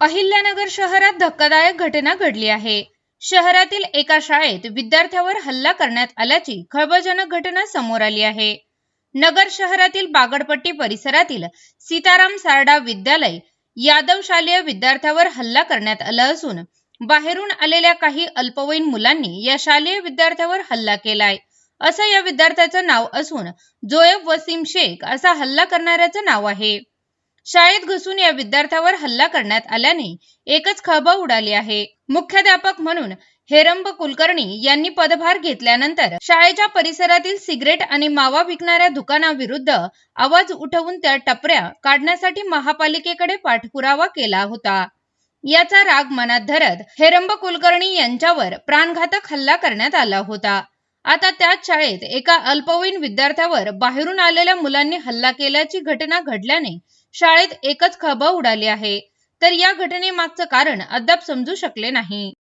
अहिल्यानगर शहरात धक्कादायक घटना घडली आहे. शहरातील एका शाळेत विद्यार्थ्यावर हल्ला करण्यात आल्याची खळबळजनक घटना समोर आली आहे. नगर शहरातील बागडपट्टी परिसरातील सीताराम सारडा विद्यालय यादव शालेय विद्यार्थ्यावर हल्ला करण्यात आला असून बाहेरून आलेल्या काही अल्पवयीन मुलांनी या शालेय विद्यार्थ्यावर हल्ला केलाय. असं या विद्यार्थ्याचं नाव असून जोएब वसीम शेख असा हल्ला करणाऱ्याचं नाव आहे. शाळेत घुसून या विद्यार्थ्यावर हल्ला करण्यात आल्याने एकच खळबळ उडाली आहे. मुख्याध्यापक म्हणून हेरंब कुलकर्णी यांनी पदभार घेतल्यानंतर शाळेच्या परिसरातील सिगरेट आणि मावा विकणाऱ्या दुकानाविरुद्ध आवाज उठवून त्या टपऱ्या काढण्यासाठी महापालिकेकडे पाठपुरावा केला होता. याचा राग मनात धरत हेरंब कुलकर्णी यांच्यावर प्राणघातक हल्ला करण्यात आला होता. आता त्याच शाळेत एका अल्पवयीन विद्यार्थ्यावर बाहेरून आलेल्या मुलांनी हल्ला केल्याची घटना घडल्याने शाळेत एकच खळबळ उडाली आहे. तर या घटनेमागचं कारण अद्याप समजू शकले नाही.